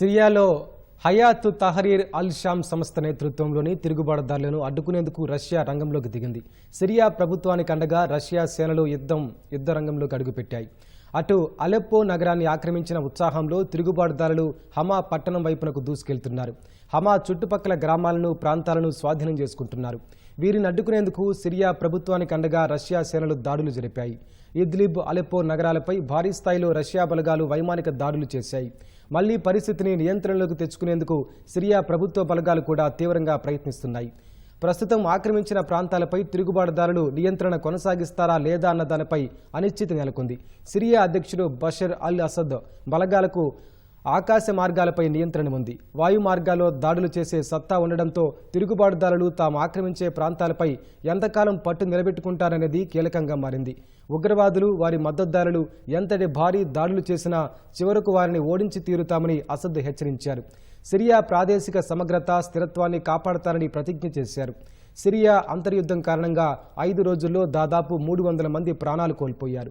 సిరియాలో Hayat Tahrir al Sham సంస్థ నేతృత్వంలోని తిరుగుబాటుదారులను అడ్డుకునేందుకు రష్యా రంగంలోకి దిగింది. సిరియా ప్రభుత్వానికి అండగా రష్యా సేనలు యుద్ధం యుద్ధ రంగంలోకి అడుగుపెట్టాయి. అటు అలెప్పో నగరాన్ని ఆక్రమించిన ఉత్సాహంలో తిరుగుబాటుదారులు హమా పట్టణం వైపునకు దూసుకెళ్తున్నారు. హమా చుట్టుపక్కల గ్రామాలను ప్రాంతాలను స్వాధీనం చేసుకుంటున్నారు. వీరిని అడ్డుకునేందుకు సిరియా ప్రభుత్వానికి అండగా రష్యా సేనలు దాడులు జరిపాయి. ఇద్లిబ్ అలెప్పో నగరాలపై భారీ స్థాయిలో రష్యా బలగాలు వైమానిక దాడులు చేశాయి. మళ్ళీ పరిస్థితిని నియంత్రణలోకి తెచ్చుకునేందుకు సిరియా ప్రభుత్వ బలగాలు కూడా తీవ్రంగా ప్రయత్నిస్తున్నాయి. ప్రస్తుతం ఆక్రమించిన ప్రాంతాలపై తిరుగుబాటుదారులు నియంత్రణ కొనసాగిస్తారా లేదా అన్న దానిపై అనిశ్చితి నెలకొంది. సిరియా అధ్యక్షుడు బషర్ అల్ అసద్ బలగాలకు ఆకాశ మార్గాలపై నియంత్రణ ఉంది. వాయు మార్గాల్లో దాడులు చేసే సత్తా ఉండడంతో తిరుగుబాటుదారులు తాము ఆక్రమించే ప్రాంతాలపై ఎంతకాలం పట్టు నిలబెట్టుకుంటారనేది కీలకంగా మారింది. ఉగ్రవాదులు వారి మద్దతుదారులు ఎంతటి భారీ దాడులు చేసినా చివరకు వారిని ఓడించి తీరుతామని అసద్ హెచ్చరించారు. సిరియా ప్రాదేశిక సమగ్రత స్థిరత్వాన్ని కాపాడతారని ప్రతిజ్ఞ చేశారు. సిరియా అంతర్యుద్ధం కారణంగా ఐదు రోజుల్లో దాదాపు మూడు వందల మంది ప్రాణాలు కోల్పోయారు.